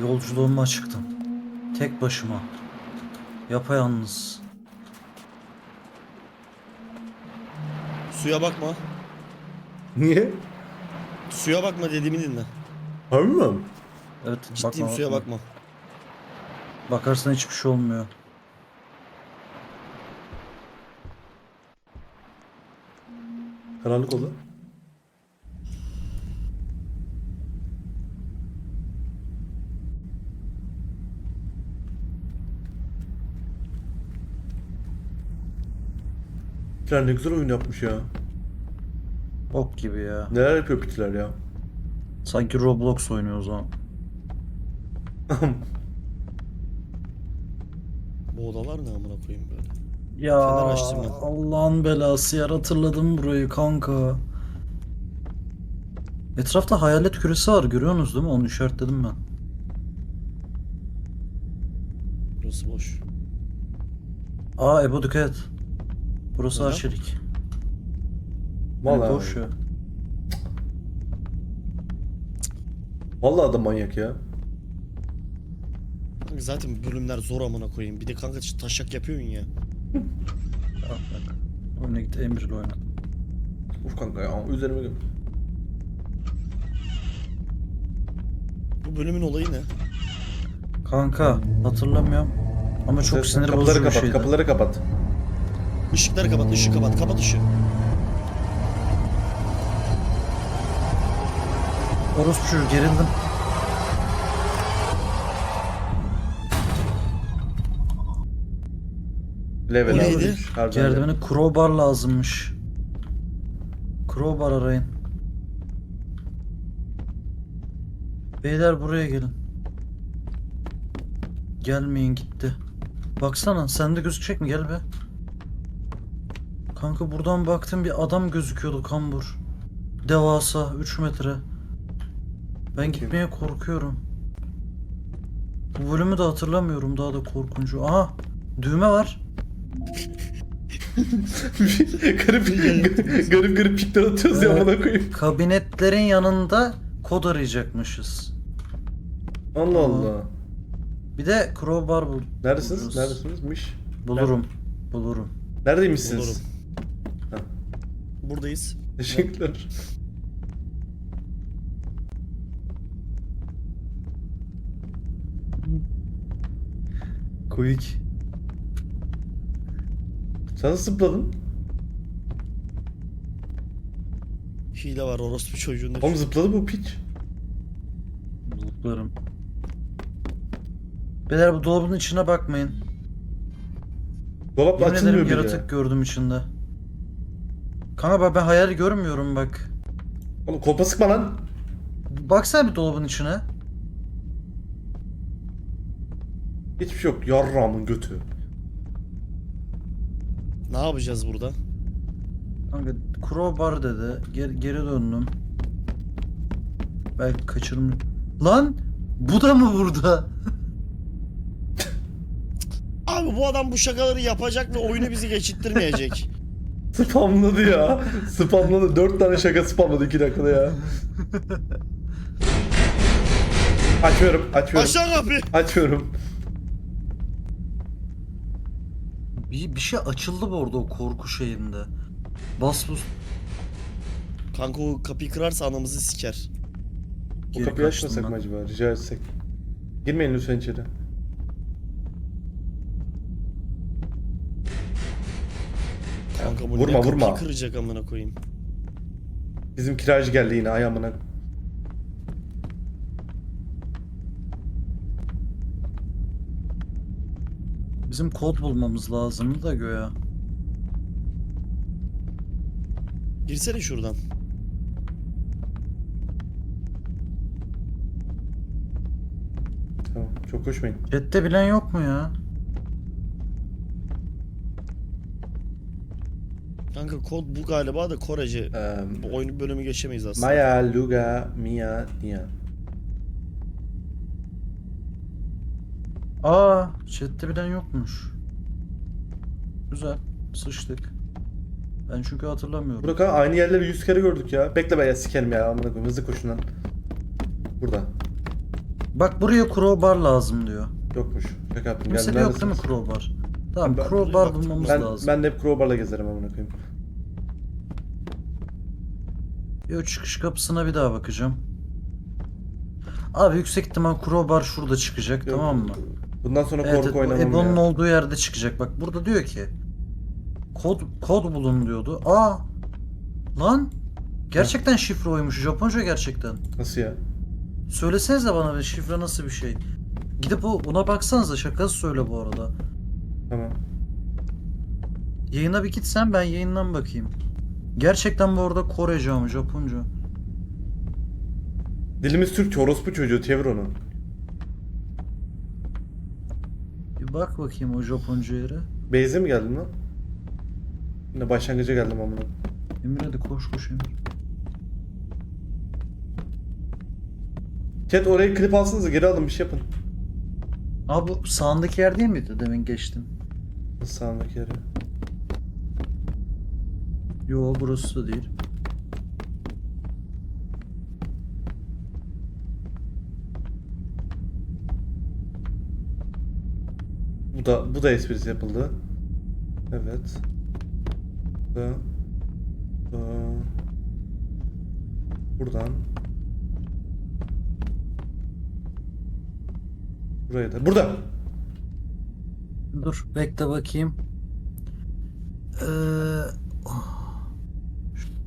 Yolculuğuma çıktım. Tek başıma. Yapayalnız. Suya bakma. Niye? Suya bakma dediğimi dinle. Harbi mi? Evet Ciddiyim suya bakma. Bakarsan hiçbir şey olmuyor. Karanlık oldu. Pitler ne güzel oyun yapmış ya. Ok gibi ya. Neler yapıyor pitler ya. Sanki Roblox oynuyor o zaman. Bu odalar ne amına koyayım böyle. Ya. Allah'ın belası yer hatırladım burayı kanka. Etrafta hayalet küresi var görüyorsunuz değil mi? Onu işaretledim ben. Burası boş. Aa Ebo dikkat et. Burası Neden? arçelik. Vallahi, Yani boş ya. Vallahi adam manyak ya. Kanka zaten bölümler zor amına koyayım. Bir de kanka taşak yapıyorsun ya. Oyuna git Emir'le oyna. Uf kanka ya üzerime gel. Bu bölümün olayı ne? Kanka hatırlamıyorum. Ama çok Sen- sinir kapıları bozucu bir kapat, şeydi. kapıları kapat. Işıkları kapat, ışığı kapat, kapat ışığı. Orospu çocuğu gerildim. Level Bu neydi? almış, harbiden level. Gerdivene crowbar lazımmış. Crowbar arayın. Beyler buraya gelin. Gelmeyin gitti. Baksana sende gözükecek mi? Gel be. Kanka buradan baktım bir adam gözüküyordu kambur. Devasa 3 metre. Ben gitmeye korkuyorum. Bu bölümü de hatırlamıyorum daha da korkuncu. Aha düğme var. garip, garip garip pikler atıyoruz ya amına koyayım. Kabinetlerin yanında kod arayacakmışız. Allah Aa. Allah. Bir de crowbar bul. Neredesiniz? buluruz. Neredesiniz? Miş. Bulurum. Bulurum. Neredeymişsiniz? Bulurum. Buradayız. teşekkürler. Quick. Sen nasıl zıpladın? Hile var orospu çocuğunda. Oğlum zıpladı bu piç. Zıplarım. Beyler bu dolabın içine bakmayın. Dolap Yemin açılmıyor ederim bile. yaratık gördüm içinde. Kanka bak ben hayal görmüyorum bak. Oğlum kolpa sıkma lan. Baksana bir dolabın içine. Hiçbir şey yok. Yarramın götü. Ne yapacağız burada? Kanka crowbar dedi. Geri, geri döndüm. Belki kaçırmış. Lan! Bu da mı burada? Abi bu adam bu şakaları yapacak ve oyunu bizi geçittirmeyecek. Spamladı ya. Spamladı. Dört tane şaka spamladı iki dakikada ya. Açmıyorum. Açmıyorum. Aşağı kapıyı. Açmıyorum. Bir, bir şey açıldı bu arada o korku şeyinde. Bas bus. Kanka o kapıyı kırarsa anamızı siker. O Geri kapıyı kaçtım açmasak ben. mı acaba? Rica etsek. Girmeyin lütfen içeri. Kanka bu Vurma, vurma. kıracak amına koyayım. Bizim kiracı geldi yine ayağımına. Bizim kod bulmamız lazımdı da göya. Girsene şuradan. Tamam. Çok koşmayın. Chat'te bilen yok mu ya? Kanka kod bu galiba da Korece. Eee Bu oyunu bölümü geçemeyiz aslında. Maya, Luga, Mia, Nia. Aa, chat'te bilen yokmuş. Güzel. Sıçtık. Ben çünkü hatırlamıyorum. Burak abi aynı yerleri yüz kere gördük ya. Bekle be ya sikerim ya amına koyayım hızlı koşun lan. Burada. Bak buraya crowbar lazım diyor. Yokmuş. Şaka yaptım. Kimse Geldim. de yok değil mi crowbar? Tamam Ben- crowbar bulmamız Ben, lazım. ben de hep crowbarla gezerim amına koyayım. Bir o çıkış kapısına bir daha bakacağım. Abi yüksek ihtimal crowbar şurada çıkacak Yok, tamam mı? Bundan sonra Evet, korku evet, oynamam Ebo'nun ya. olduğu yerde çıkacak. Bak burada diyor ki kod kod bulun diyordu. Aa lan gerçekten şifre oymuş. Japonca gerçekten. Nasıl ya? Söylesenize bana bir şifre nasıl bir şey. Gidip o ona baksanıza şakası söyle bu arada. Tamam. Yayına bir gitsen ben yayından bakayım. Gerçekten bu arada Korece ama Japonca. Dilimiz Türkçe orospu çocuğu çevir onu. Bir bak bakayım o Japonca yere. Beyze mi geldin lan? Yine başlangıca geldim amına. Emir hadi koş koş Emir. Chat orayı klip alsanıza geri alın bir şey yapın. Abi bu sağındaki yer değil miydi demin geçtim? Nasıl sağındaki yere? Yo burası da değil. Bu da bu da esprisi yapıldı. Evet. Da. Bu. Buradan. Buraya da. Burada. Dur bekle bakayım. Ee,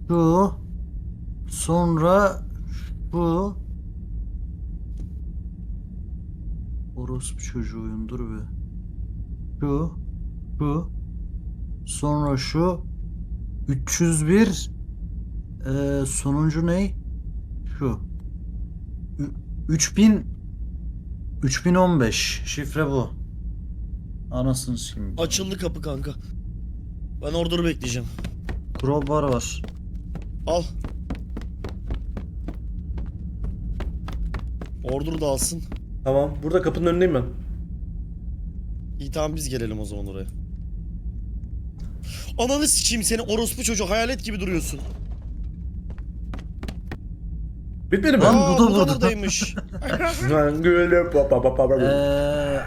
şu sonra bu Orospu çocuğu oyundur be. Şu şu sonra şu 301 ee, sonuncu ne? Şu. Ü- 3000 3015 şifre bu. Anasını sikeyim. Açıldı kapı kanka. Ben order'ı bekleyeceğim. Crowbar var. Al. Order da alsın. Tamam. Burada kapının önündeyim ben. İyi tamam biz gelelim o zaman oraya. Ananı sikeyim seni orospu çocuğu hayalet gibi duruyorsun. Bitmedi mi? Lan Aa, bu da bu da burada. buradaymış. Ben gülüp pa pa pa pa pa. Eee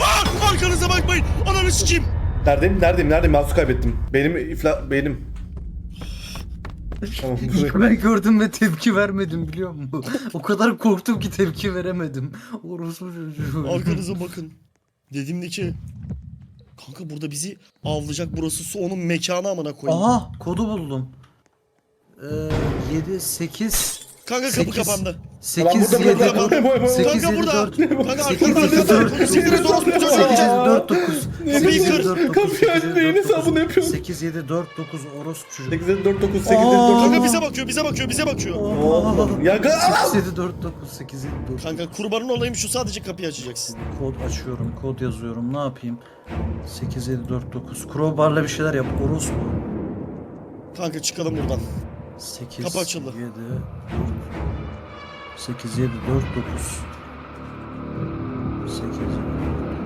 Aa, arkanıza bakmayın. Ananı sikeyim. Neredeyim? Neredeyim? Neredeyim? Mouse kaybettim. Benim ifla... Benim. Tamam. ilk ben gördüm ve tepki vermedim biliyor musun? o kadar korktum ki tepki veremedim. Orospu çocuğu. Arkanıza bakın. Dediğimde ki Kanka burada bizi avlayacak burası su onun mekanı amına koyayım. Aha kodu buldum. Eee 7 8 Kanka kapı sekiz. kapandı. 8 burada, 7 burada, burada, burada. 8 Kanka 7 burada. 4 Kanka 8 arkamda 7 ne 4 var? Siktir et orospu çocuğu 8 7 yapacağız. 4 9 Kapıyı kır. 4 9 Kapıyı aç, neyin hesabını yapıyorsun? 8 7 4 9 orospu çocuğu. 8 7 4 9 8 7 Aa. 4 Kanka 9. bize bakıyor bize bakıyor bize bakıyor. Ya ga- 8 7 4 9 8 7 4 Kanka kurbanın olayım şu sadece kapıyı açacaksın. Kod açıyorum, kod yazıyorum. Ne yapayım? 8749. Crowbar'la bir şeyler yap. Orospu. Kanka çıkalım buradan. 8 Kapı açıldı. 7 4 8 7 4 9 8 7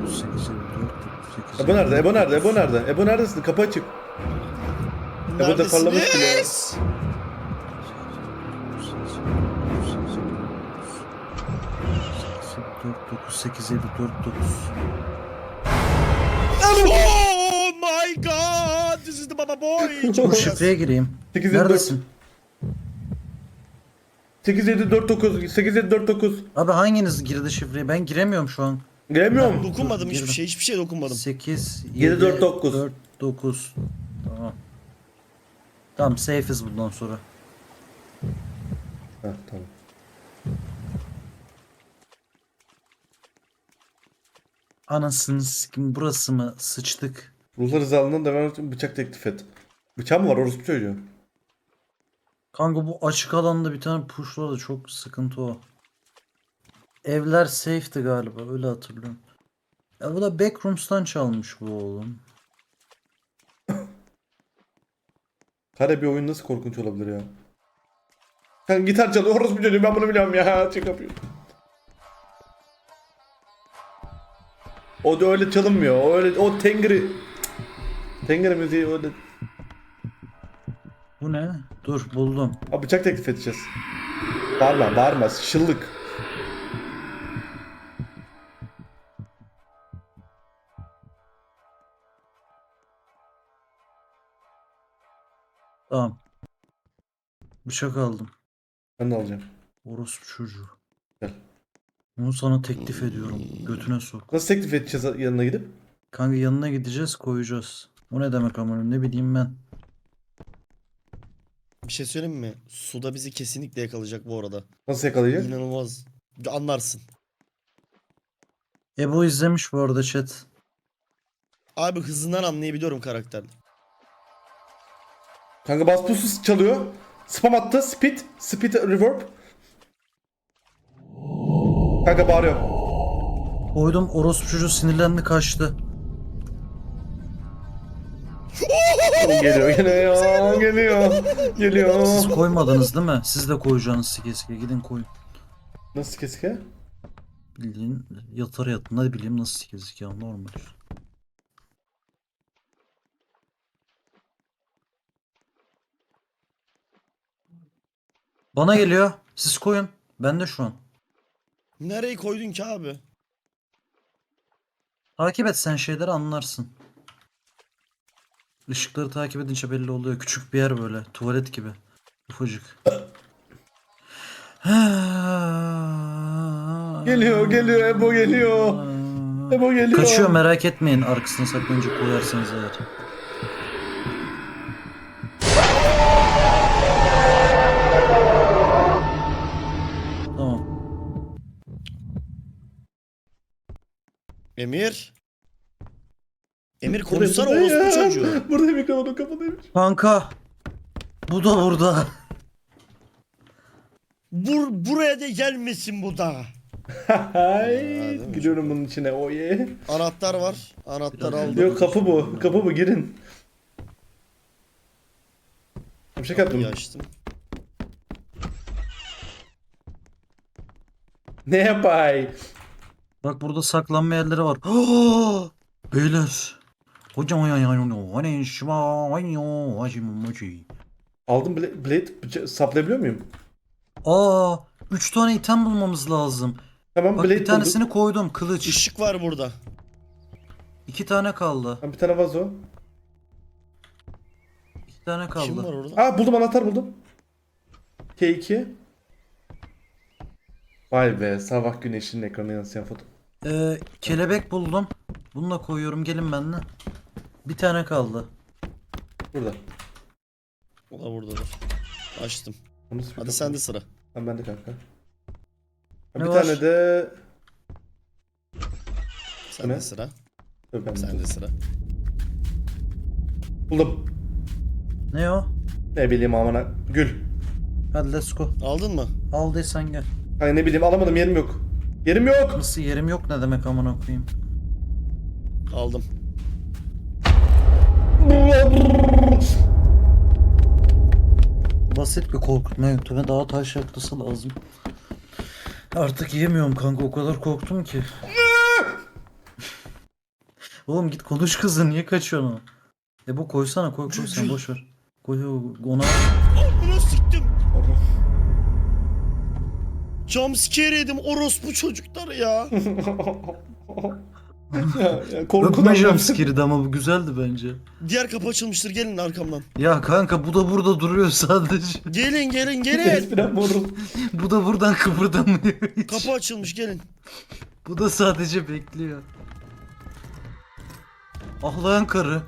9 8 7 4 9 8 Ebo nerede? Ebo nerede? Ebo nerede? Ebo neredesin? Kapı açık. Ebo da parlamış bile. Neredesiniz? 4 9 8 7 4 9 Oh my god! This is the baba boy! Bu şifreye gireyim. 8 7 4 Neredesin? 8 7 4 9 8 7 4 9. Abi hanginiz girdi şifreye? Ben giremiyorum şu an. Gelemiyorum. Dokunmadım hiçbir şey, hiçbir şey dokunmadım. 8 Yedi, 7 dört, dokuz. 4 9 Tamam. Tamam safe'iz bundan sonra. Ha tamam. Anasını sikim burası mı? Sıçtık. Ruhlar rızalığından devam için bıçak teklif et. Bıçağın mı var orospu çocuğu? Kanka bu açık alanda bir tane pushla da çok sıkıntı o. Evler safe'ti galiba öyle hatırlıyorum. Ya bu da backrooms'tan çalmış bu oğlum. Kare bir oyun nasıl korkunç olabilir ya? Sen gitar çalıyor orospu çocuğu ben bunu biliyorum ya. Çık yapıyor. O da öyle çalınmıyor. O öyle o tengri. Tengri müziği öyle. Bu ne? Dur buldum. Abi bıçak teklif edeceğiz. Bağırma bağırma şıllık. Tamam. Bıçak aldım. Ben de alacağım. Orospu çocuğu. Gel. Bunu sana teklif ediyorum. Götüne sok. Nasıl teklif edeceğiz yanına gidip? Kanka yanına gideceğiz koyacağız. O ne demek ama ne bileyim ben. Bir şey söyleyeyim mi? Suda bizi kesinlikle yakalayacak bu arada. Nasıl yakalayacak? İnanılmaz. Anlarsın. Ebo izlemiş bu arada chat. Abi hızından anlayabiliyorum karakter. Kanka bas pusu çalıyor. Spam attı. Speed. Speed reverb. Kanka bağırıyor. Koydum orospu çocuğu sinirlendi kaçtı. Geliyor geliyor geliyor. Geliyor. Siz koymadınız değil mi? Siz de koyacaksınız sike sike. Gidin koyun. Nasıl keske? Bildiğin yatar yatın. Ne bileyim nasıl sike sike ya normal. Bana geliyor. Siz koyun. Ben de şu an. Nereye koydun ki abi? Takip et sen şeyleri anlarsın. Işıkları takip edince belli oluyor. Küçük bir yer böyle. Tuvalet gibi. Ufacık. Geliyor geliyor Ebo geliyor. Ebo geliyor. Kaçıyor merak etmeyin arkasına saklanınca koyarsanız eğer. Tamam. Emir. Emir konuşsana burada ya. orospu çocuğu. Burada mikrofonun kapalıymış. Kanka. Bu da burada. Bur buraya da gelmesin bu da. Hay. mi? Giriyorum bunun içine. O ye. Anahtar var. Anahtar aldım. Yok kapı bu. Kapı bu girin. Bir şey yaptım. Kapıyı açtım. Ne yapay? Bak burada saklanma yerleri var. Beyler. Aldım blade, blade saplayabiliyor muyum? Aa, 3 tane item bulmamız lazım. Tamam Bak blade bir tanesini koydum kılıç. Işık var burada. 2 tane kaldı. buldum. Bir tane vazo. 2 tane kaldı. Kim var orada? Aa buldum anahtar buldum. K2. Vay be sabah güneşinin ekranına yansıyan foto. Ee, kelebek buldum. Bunu da koyuyorum gelin benimle. Bir tane kaldı. Burada. O da buradadır. Açtım. Bu nasıl bir Hadi sende sıra. Tamam ben de kanka. Ne bir var? tane de... Sende ne? sıra. Yok ben Sende sıra. Buldum. Ne o? Ne bileyim amına. Gül. Hadi let's go. Aldın mı? Aldıysan gel. Kanka ne bileyim alamadım yerim yok. Yerim yok. Nasıl yerim yok ne demek amına koyayım. Aldım. Basit bir korkutma yöntemi daha taş yaklısı lazım. Artık yiyemiyorum kanka o kadar korktum ki. Oğlum git konuş kızı niye kaçıyorsun? E bu koysana koy koy sen boş ver. Koy ona. Bunu siktim. Jumpscare yedim orospu çocuklar ya. ya, Öpmeyeceğim skiridi ama bu güzeldi bence. Diğer kapı açılmıştır gelin arkamdan. Ya kanka bu da burada duruyor sadece. Gelin gelin gelin. Vurur. Bu da buradan kıpırdamıyor hiç. Kapı açılmış gelin. Bu da sadece bekliyor. Ağlayan karı.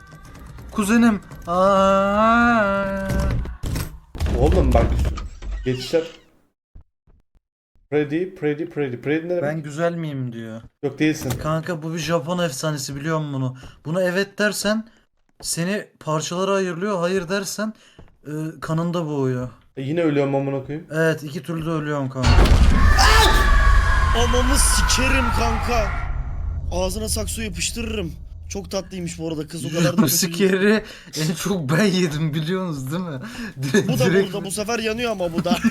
Kuzenim. Aa. Oğlum bak. Geçişler. Pretty, pretty, pretty. Pretty ne demek? Ben güzel miyim diyor. Yok değilsin. Kanka bu bir Japon efsanesi biliyor musun bunu? Buna evet dersen seni parçalara ayırıyor. Hayır dersen e, kanında boğuyor. E, yine ölüyorum amına koyayım. Evet iki türlü de ölüyorsun kanka. Anamı sikerim kanka. Ağzına sakso yapıştırırım. Çok tatlıymış bu arada kız o kadar da Bu kötü değil. sikeri en çok ben yedim biliyorsunuz değil mi? Direkt, Bu da direkt burada bu sefer yanıyor ama bu da.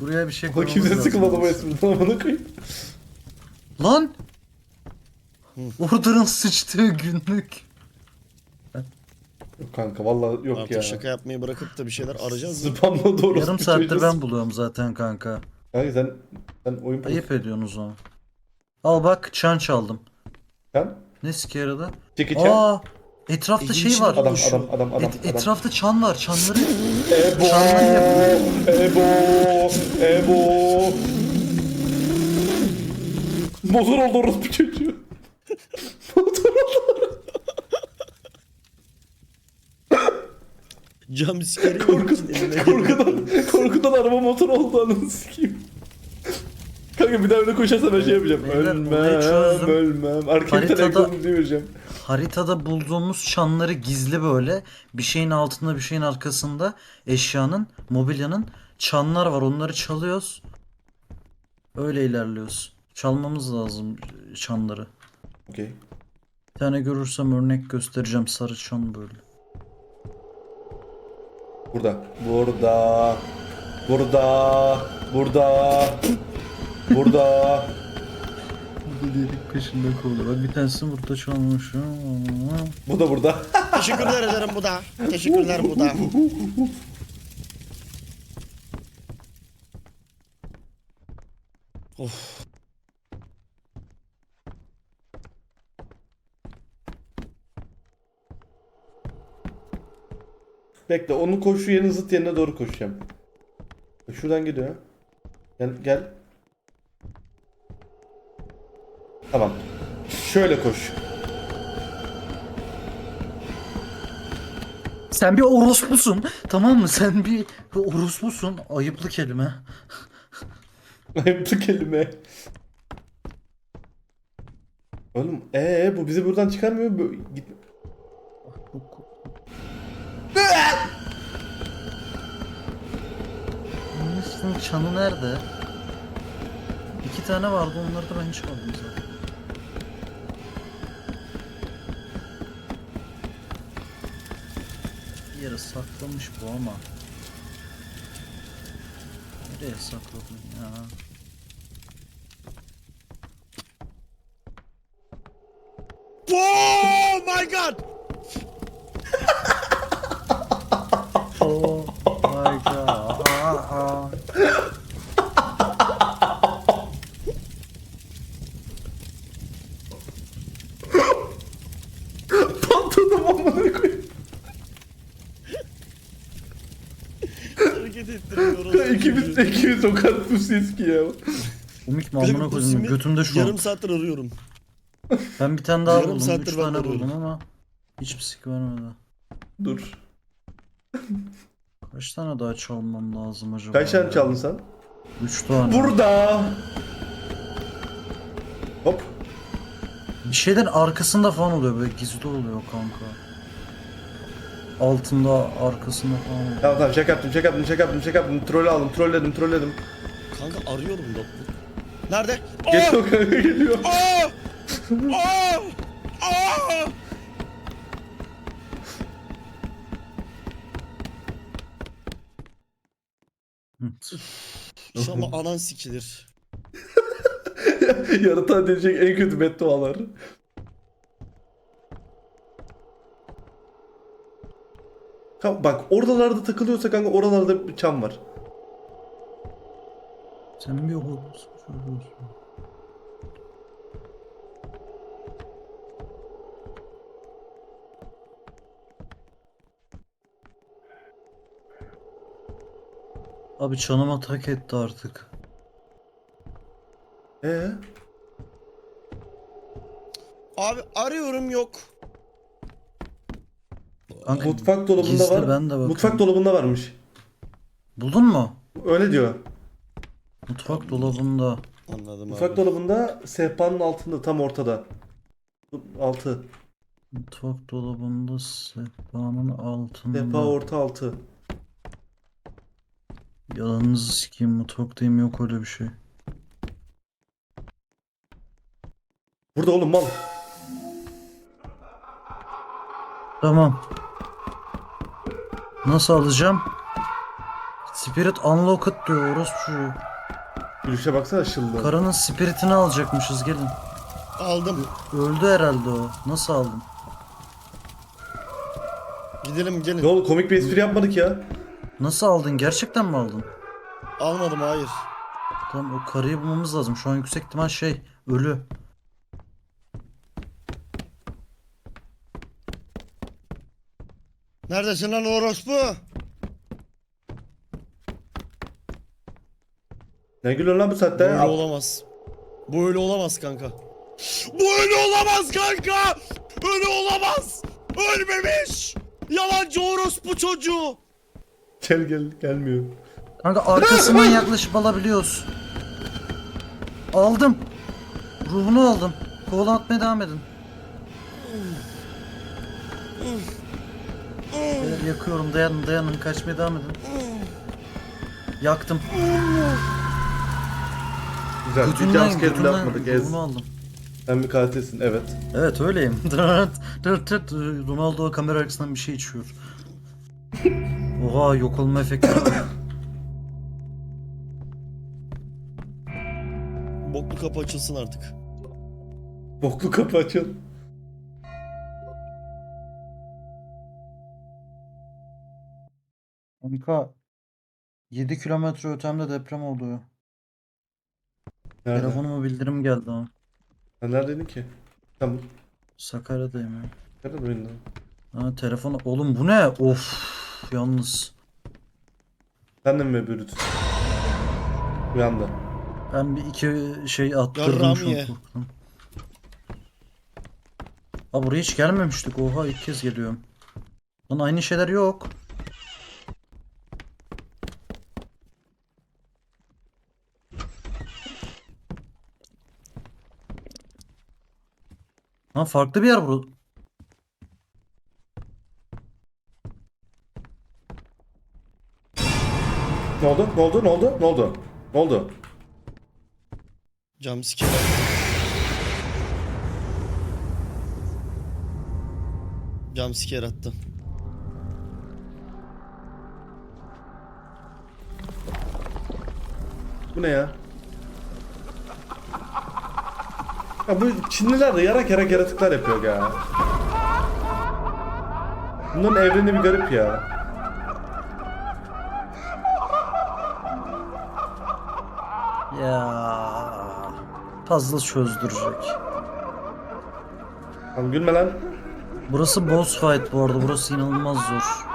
buraya bir şey O koymamız kimse lazım. sıkılmadı bu espriden amına koyayım. Lan! Order'ın sıçtığı günlük. Yok kanka vallahi yok Artık ya. şaka yapmayı bırakıp da bir şeyler arayacağız mı? Spamla doğru. Yarım saattir ben buluyorum zaten kanka. Kanka sen, sen oyun Ayıp ediyorsunuz ama. Al bak çan çaldım. Sen? Ne sike yaradı? Jackie Chan. Aa etrafta İlginç şey var. Adam adam adam adam. Et- adam. etrafta çan var. Çanları Ebo. Çanları yapıyor. Ebo. Ebo. Motor oldu orospu çocuğu. Motor oldu. Cam sikeri Korku, eline korkudan, korkudan araba motor oldu anasını sikeyim. Kanka bir daha öyle koşarsa ben şey yapacağım. Beyler, olayı Ölmem, çözdüm. ölmem. Arkaya bir tane Haritada- ekranı diye vereceğim. Haritada bulduğumuz çanları gizli böyle bir şeyin altında bir şeyin arkasında eşyanın, mobilyanın çanlar var. Onları çalıyoruz. Öyle ilerliyoruz. Çalmamız lazım çanları. Okey. Bir tane görürsem örnek göstereceğim sarı çan böyle. Burada. Burada. Burada. Burada. Burada. Bu delik peşinde kovalıyor. Bak bir tanesi burada çalmış. Bu da burada. Teşekkürler ederim bu da. Teşekkürler bu da. Of. Bekle onun koşu yerinin zıt yerine doğru koşacağım. Şuradan gidiyor. Gel gel. Tamam. Şöyle koş. Sen bir orospusun. Tamam mı? Sen bir orospusun. Ayıplı kelime. Ayıplı kelime. Oğlum ee bu bizi buradan çıkarmıyor? Bu- Git. Bunun çanı nerede? İki tane vardı onları da ben çaldım zaten. Yere saklamış bu ama. Nereye sakladın ya? Oh my god. Oh my god. 8 tokat bu ses ki ya. Komik mi amına koydum götümde şu an. Yarım saattir arıyorum. Ben bir tane daha yarım buldum. saattir 3 ben tane buldum ama hiçbir sik vermedi. Dur. Kaç tane daha çalmam lazım acaba? Kaç tane çaldın sen? 3 tane. Burada. Hop. Bir şeyden arkasında falan oluyor böyle gizli oluyor kanka. Altında arkasında falan. Tamam tamam şaka yaptım şaka yaptım şaka yaptım şaka yaptım. Troll aldım trolledim trolledim. Kanka arıyorum da. Nerede? Geliyor kanka geliyor. Aa! Aa! Aa! İnşallah anan sikilir. Yaratığa diyecek en kötü beddualar. Kanka bak oralarda takılıyorsa kanka oralarda bir çam var. Sen bir olursun. Abi çanıma tak etti artık. Ee? Abi arıyorum yok. Kanka, Mutfak dolabında gizli, var. ben de bakıyorum. Mutfak dolabında varmış. Buldun mu? Öyle diyor. Mutfak dolabında. Anladım Mutfak abi. dolabında sehpanın altında tam ortada. Altı. Mutfak dolabında sehpanın altında. Sehpa orta altı. Yalanınızı sikeyim mutfaktayım yok öyle bir şey. Burada oğlum mal. Tamam. Nasıl alacağım? Spirit Unlocked diyor orospu. Gülüşe baksana şıldı. Karının spiritini alacakmışız gelin. Aldım. Öldü herhalde o. Nasıl aldım? Gidelim gelin. Ne oldu komik bir espri yapmadık ya. Nasıl aldın? Gerçekten mi aldın? Almadım hayır. Tamam o karıyı bulmamız lazım. Şu an yüksek ihtimal şey ölü. Neredesin lan orospu? Ne gülüyorsun lan bu saatte? Böyle Al- olamaz. Bu öyle olamaz kanka. Bu öyle olamaz kanka. Öyle olamaz. Ölmemiş. Yalancı orospu çocuğu. Gel gel gelmiyor. Kanka arkasından yaklaşıp alabiliyoruz. Aldım. Ruhunu aldım. Kovalatmaya devam edin. Beyler yakıyorum dayanın dayanın kaçmaya devam edin. Yaktım. Güzel. Bir Götünden, jumpscare bile. Ez. ruhunu aldım. Sen bir katilsin evet. Evet öyleyim. Dırt, dırt, dırt. Ronaldo kamera arkasından bir şey içiyor. Oha yok olma efekti. Boklu kapı açılsın artık. Boklu kapı açıl. Kanka 7 kilometre ötemde deprem oluyor. Nerede? Telefonuma bildirim geldi ama. Sen neredeydin ki? Tamam. Sakarya'dayım ya. Nerede oyunda? Ha telefon. Oğlum bu ne? Of yalnız. Sen de mi öbürüz? Uyandı. Ben bir iki şey attırdım Yarram şunu ye. korktum. Ha buraya hiç gelmemiştik. Oha ilk kez geliyorum. Lan aynı şeyler yok. Ha farklı bir yer bu. Ne oldu? Ne oldu? Ne oldu? Ne oldu? Ne oldu? Jumpscare. Jumpscare attı. Bu ne ya? Ya bu Çinliler de yarak yarak yaratıklar yapıyor ya. Bunların evreni bir garip ya. Ya puzzle çözdürecek. Tamam gülme lan. Burası boss fight bu arada. Burası inanılmaz zor.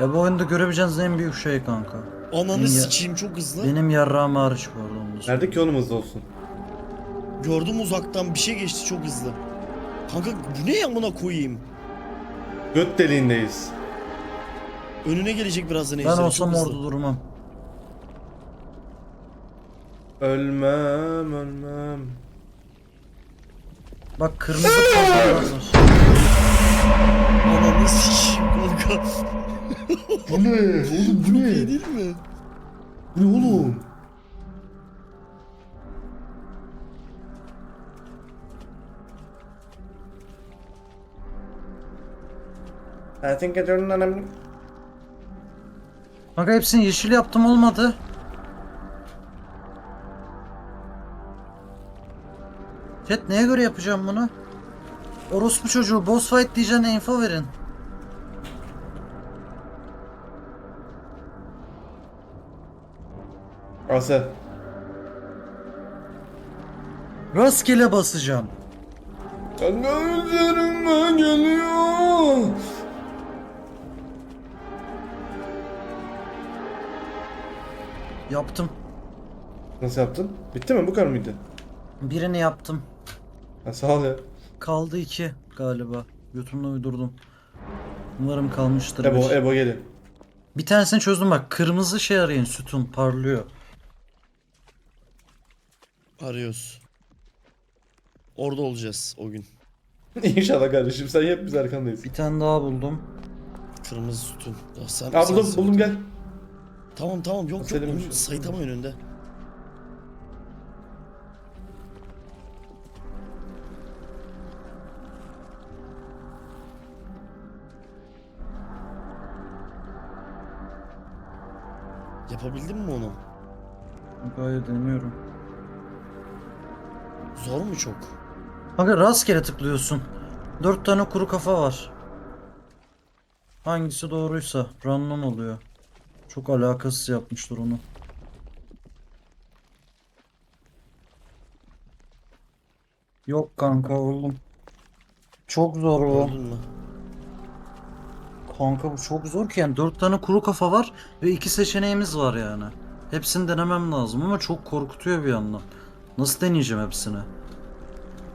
Ya bu oyunda görebileceğiniz en büyük şey kanka. Ananı sikeyim çok hızlı. Benim yarrağım hariç bu arada. onu da söyleyeyim. Nerede ki onun hızlı olsun? Gördüm uzaktan bir şey geçti çok hızlı. Kanka bu ne amına koyayım? Göt deliğindeyiz. Önüne gelecek birazdan Ben ejderi, olsam orada durmam. Ölmem ölmem. Bak kırmızı puzzle'lar var. Ananı sikeyim kanka. Bu ne? Oğlum bu İyi değil mi? Bu ne oğlum? I think I don't know. Kanka hepsini yeşil yaptım olmadı. Chat neye göre yapacağım bunu? Orospu çocuğu boss fight diyeceğine info verin. Asel. Rastgele basacağım. Kanka üzerime geliyor. Yaptım. Nasıl yaptın? Bitti mi? Bu kadar mıydı? Birini yaptım. Ha, sağ ol ya. Kaldı iki galiba. Götümle uydurdum. Umarım kalmıştır. Ebo, bir. Ebo gelin. Bir tanesini çözdüm bak. Kırmızı şey arayın. Sütun parlıyor. Arıyoruz. Orada olacağız o gün. İnşallah kardeşim sen yap biz arkandayız. Bir tane daha buldum. Kırmızı sütun. Ya sen, Aa sen- buldum, buldum gel. Tamam tamam yok yok. Selim Saitama önünde. Yapabildin mi onu? Gayet deniyorum. Zor mu çok? Kanka rastgele tıklıyorsun. Dört tane kuru kafa var. Hangisi doğruysa random oluyor. Çok alakasız yapmışlar onu. Yok kanka oğlum. Çok zor bu. Kanka bu çok zor ki yani 4 tane kuru kafa var ve iki seçeneğimiz var yani. Hepsini denemem lazım ama çok korkutuyor bir yandan. Nasıl deneyeceğim hepsini?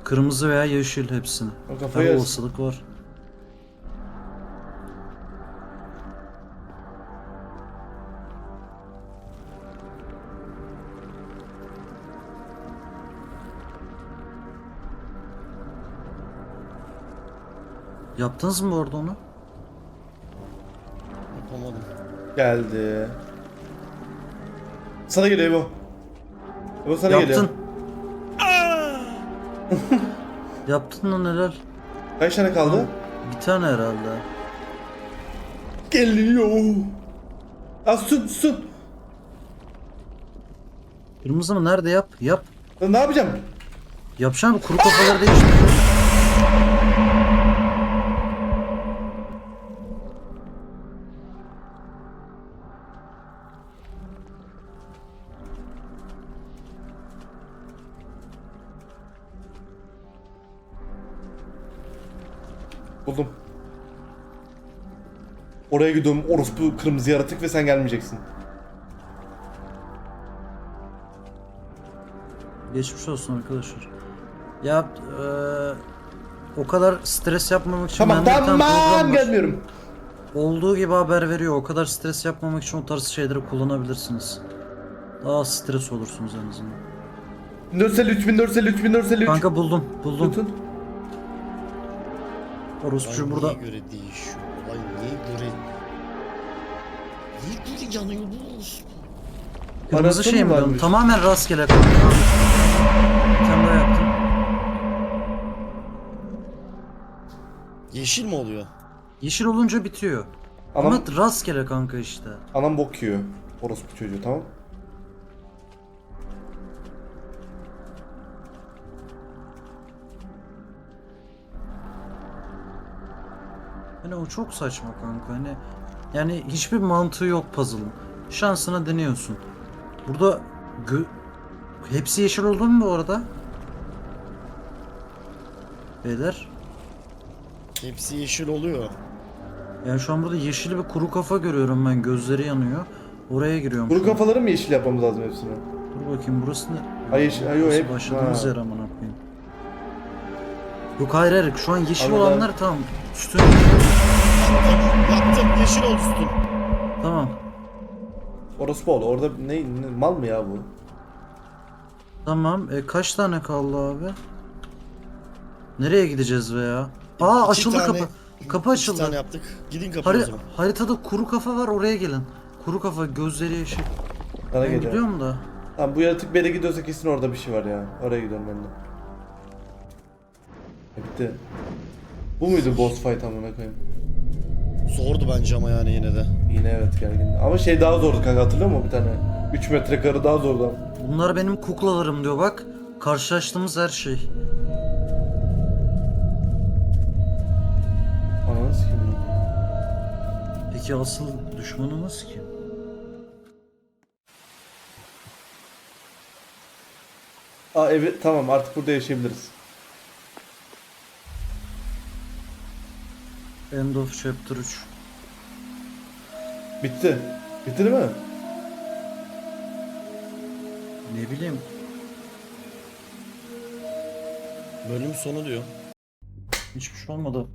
Kırmızı veya yeşil hepsini. Her olasılık var. Yaptınız mı bu arada onu? Yapamadım. Geldi. Sana geliyor bu. Bu sana Yaptın. geliyor. Yaptın lan helal. Kaç tane kaldı? Bir tane herhalde. Geliyor. Ya sun sun. Kırmızı mı? Nerede yap? Yap. Lan ne yapacağım? Yapacağım kuru kafaları değiştiriyor. Oraya gidiyorum. Orospu kırmızı yaratık ve sen gelmeyeceksin. Geçmiş olsun arkadaşlar. Ya eee, o kadar stres yapmamak için Tamam bende bir tane tamam var. gelmiyorum. Olduğu gibi haber veriyor. O kadar stres yapmamak için o tarz şeyleri kullanabilirsiniz. Daha az stres olursunuz en azından. 1453 1453 1453. Kanka buldum. Buldum. Tutun. Orospu Olay burada. Niye göre değişiyor? Olay niye göre... Niye göre yanıyor bu olsun? Kırmızı şey mi varmış? Tamamen rastgele kanka. Bir tane daha yaptım. Yeşil mi oluyor? Yeşil olunca bitiyor. Anam, Ama rastgele kanka işte. anam bok yiyor. Orospu çocuğu tamam. Hani o çok saçma kanka hani yani hiçbir mantığı yok puzzle'ın. Şansına deniyorsun. Burada gö- hepsi yeşil oldu mu bu arada? Beyler. Hepsi yeşil oluyor. Yani şu an burada yeşil bir kuru kafa görüyorum ben. Gözleri yanıyor. Oraya giriyorum. Kuru kafaları mı yeşil yapmamız lazım hepsini? Dur bakayım burası ne? Ay yeşil- ay Burası hep- Başladığımız ha. yer amına koyayım. Yok hayır hayır şu an yeşil Anladım. olanlar tamam. Üstüne Yaptım yeşil oldu sütun. tamam. Orospu oldu. Orada ne, ne- mal mı ya bu? Tamam. E, kaç tane kaldı abi? Nereye gideceğiz be ya? Aa İki açıldı tane- kapı. Kapı İki açıldı. tane yaptık. Gidin kapıya o Hari- zaman. haritada kuru kafa var oraya gelin. Kuru kafa gözleri yeşil. Bana Ben geliyor. gidiyorum da. Tamam bu yaratık bir yere gidiyorsa kesin orada bir şey var ya. Oraya gidiyorum ben de. E, bitti. Bu muydu boss fight amına koyayım? Zordu bence ama yani yine de. Yine evet gergin. Ama şey daha zordu kanka hatırlıyor musun bir tane? 3 metre karı daha zordu. Bunlar benim kuklalarım diyor bak. Karşılaştığımız her şey. Ananı sikeyim. Peki asıl düşmanımız kim? Aa evet tamam artık burada yaşayabiliriz. End of Chapter 3. Bitti. Bitti değil mi? Ne bileyim. Bölüm sonu diyor. Hiçbir şey olmadı.